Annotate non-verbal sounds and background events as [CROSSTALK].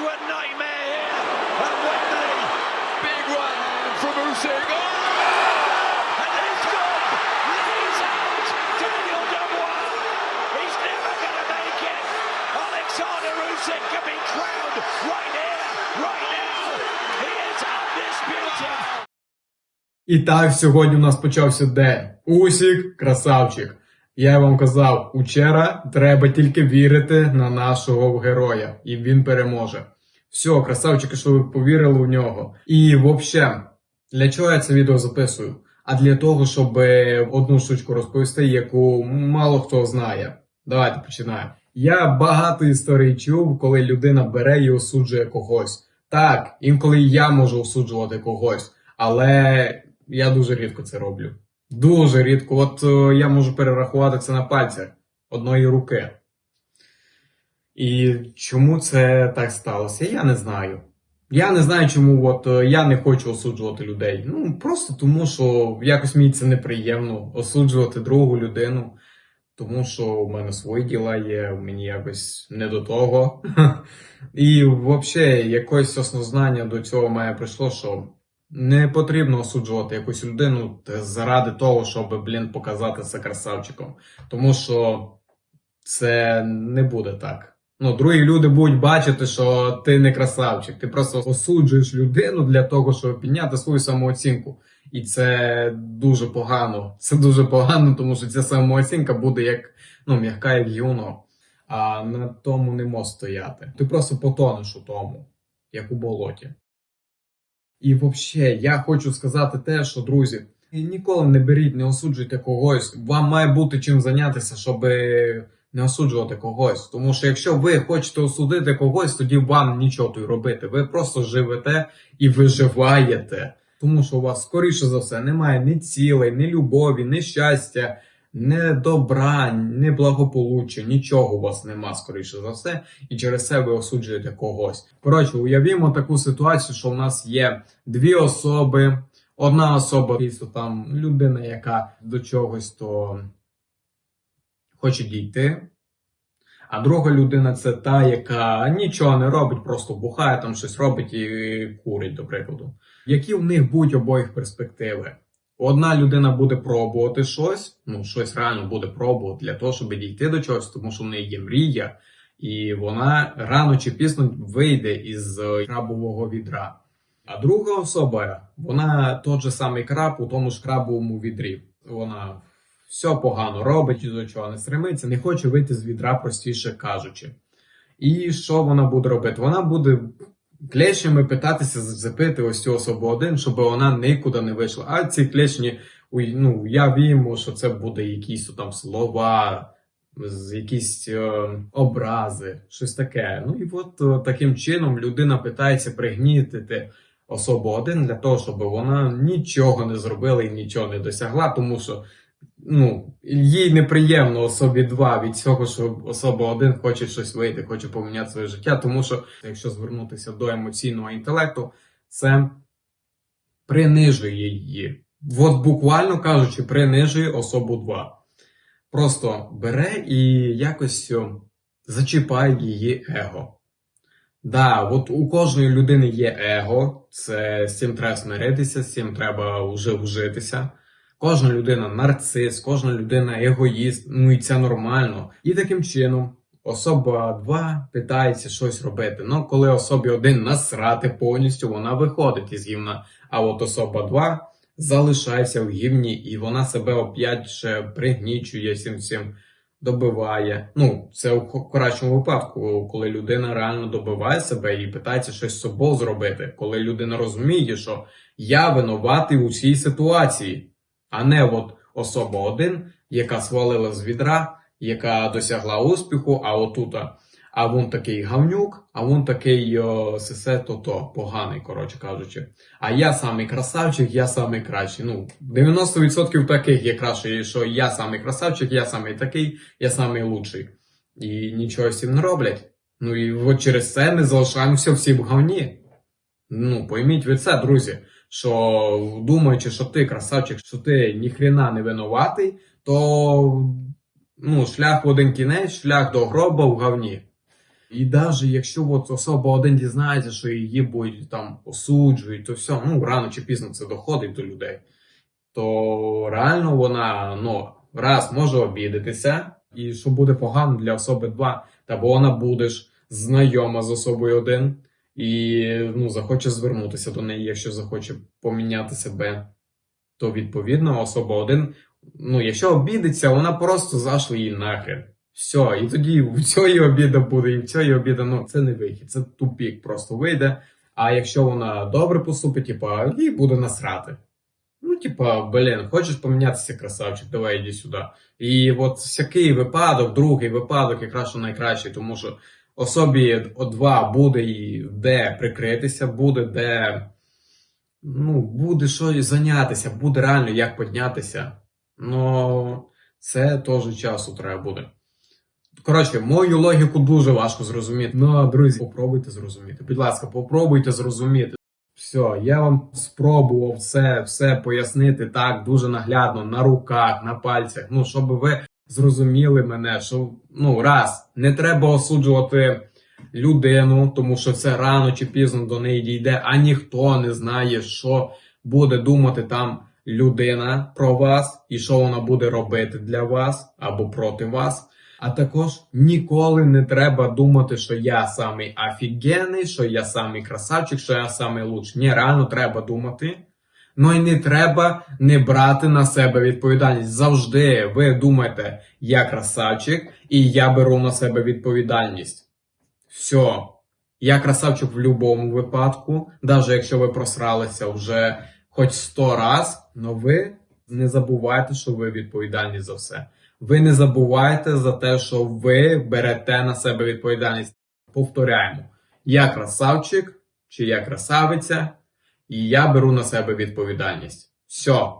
to a nightmare here at Wembley. Big right hand from Usyk. Oh! And he's gone. He's out. Daniel Dubois. He's never going to make it. Alexander Usyk can be crowned right here, right now. He is undisputed. І так, сьогодні у нас почався день. Усік, красавчик. Я вам казав, учора треба тільки вірити на нашого героя, і він переможе. Все, красавчики, що ви повірили у нього. І взагалі, для чого я це відео записую? А для того, щоб е, одну штучку розповісти, яку мало хто знає. Давайте починаємо. Я багато історій чув, коли людина бере і осуджує когось. Так, інколи я можу осуджувати когось, але я дуже рідко це роблю. Дуже рідко. От е, я можу перерахувати це на пальцях одної руки. І чому це так сталося? Я не знаю. Я не знаю, чому от е, я не хочу осуджувати людей. Ну просто тому, що якось мені це неприємно осуджувати другу людину. Тому що в мене свої діла є, мені якось не до того. [LAUGHS] І взагалі якось осознання до цього мене прийшло, що не потрібно осуджувати якусь людину заради того, щоб, блін, показати це красавчиком. Тому що це не буде так. Ну, другі люди будуть бачити, що ти не красавчик. Ти просто осуджуєш людину для того, щоб підняти свою самооцінку. І це дуже погано. Це дуже погано, тому що ця самооцінка буде як ну, м'яка, як юно, а на тому не можеш стояти. Ти просто потонеш у тому, як у болоті. І взагалі, я хочу сказати те, що друзі, ніколи не беріть, не осуджуйте когось. Вам має бути чим зайнятися, щоб не осуджувати когось. Тому що якщо ви хочете осудити когось, тоді вам нічого тут робити. Ви просто живете і виживаєте. Тому що у вас, скоріше за все, немає ні цілей, ні любові, ні щастя, ні добра, ні благополуччя, нічого у вас нема, скоріше за все, і через це ви осуджуєте когось. Коротше, уявімо таку ситуацію, що в нас є дві особи. Одна особа, дійсно там людина, яка до чогось то хоче дійти. А друга людина це та, яка нічого не робить, просто бухає, там щось робить і курить, до прикладу. Які в них будуть обоїх перспективи? Одна людина буде пробувати щось, ну щось реально буде пробувати для того, щоб дійти до чогось, тому що в неї є мрія, і вона рано чи пізно вийде із е, крабового відра. А друга особа, вона тот же самий краб у тому ж крабовому відрі. Вона все погано робить, до чого не стремиться, не хоче вийти з відра, простіше кажучи. І що вона буде робити? Вона буде клешнями питатися зацепити ось цю особу один, щоб вона нікуди не вийшла. А ці клешні, ну, уявімо, що це буде якісь там слова, якісь е, образи, щось таке. Ну і от е, таким чином людина питається пригнітити особу один для того, щоб вона нічого не зробила і нічого не досягла, тому що ну, їй неприємно особі два від цього, що особа один хоче щось вийти, хоче поміняти своє життя, тому що, якщо звернутися до емоційного інтелекту, це принижує її. От буквально кажучи, принижує особу два. Просто бере і якось зачіпає її его. Да, от у кожної людини є его, це з цим треба смиритися, з цим треба вже вжитися. Кожна людина нарцис, кожна людина егоїст, ну і це нормально. І таким чином особа 2 питається щось робити. Ну, коли особі 1 насрати повністю, вона виходить із гівна. А от особа 2 залишається в гівні, і вона себе опять ще пригнічує всім цим добиває. Ну, це у кращому випадку, коли людина реально добиває себе і питається щось з собою зробити, коли людина розуміє, що я винуватий у цій ситуації а не от особа один, яка свалила з відра, яка досягла успіху, а отута. А вон такий гавнюк, а вон такий о, сесе то-то, поганий, коротше кажучи. А я самий красавчик, я самий кращий. Ну, 90% таких є краще, що я самий красавчик, я самий такий, я самий лучший. І нічого цим не роблять. Ну і от через це ми залишаємося всі в говні. Ну, пойміть ви це, друзі, що думаючи, що ти красавчик, що ти ніхрена не винуватий, то ну, шлях в один кінець, шлях до гроба в говні. І навіть якщо от особа один дізнається, що її будуть там осуджують, то все, ну рано чи пізно це доходить до людей, то реально вона ну, раз може обідатися, і що буде погано для особи два, та бо вона будеш знайома з особою один і ну, захоче звернутися до неї, якщо захоче поміняти себе, то відповідно особа один, ну, якщо обідеться, вона просто зашла її нахрен. Все, і тоді в цієї обіда буде, і в цієї обіда, ну це не вихід, це тупік просто вийде. А якщо вона добре поступить, типа, їй буде насрати. Ну, типа, блін, хочеш помінятися, красавчик, давай іди сюди. І от всякий випадок, другий випадок, якраз що найкращий, тому що особі о два буде і де прикритися, буде де ну, буде що зайнятися, буде реально як піднятися. Ну, це теж часу треба буде. Коротше, мою логіку дуже важко зрозуміти. Ну, друзі, попробуйте зрозуміти. Будь ласка, попробуйте зрозуміти. Все, я вам спробував все, все пояснити так дуже наглядно, на руках, на пальцях. Ну, щоб ви зрозуміли мене, що ну раз, не треба осуджувати людину, тому що це рано чи пізно до неї дійде, а ніхто не знає, що буде думати там людина про вас і що вона буде робити для вас або проти вас. А також ніколи не треба думати, що я самий офігенний, що я самий красавчик, що я самий лучший. Ні, реально треба думати. Ну і не треба не брати на себе відповідальність. Завжди ви думаєте, я красавчик, і я беру на себе відповідальність. Все. Я красавчик в будь-якому випадку, навіть якщо ви просралися вже хоч сто раз, но ви не забувайте, що ви відповідальні за все. Ви не забувайте за те, що ви берете на себе відповідальність. Повторяємо: я красавчик чи я красавиця, і я беру на себе відповідальність. Все.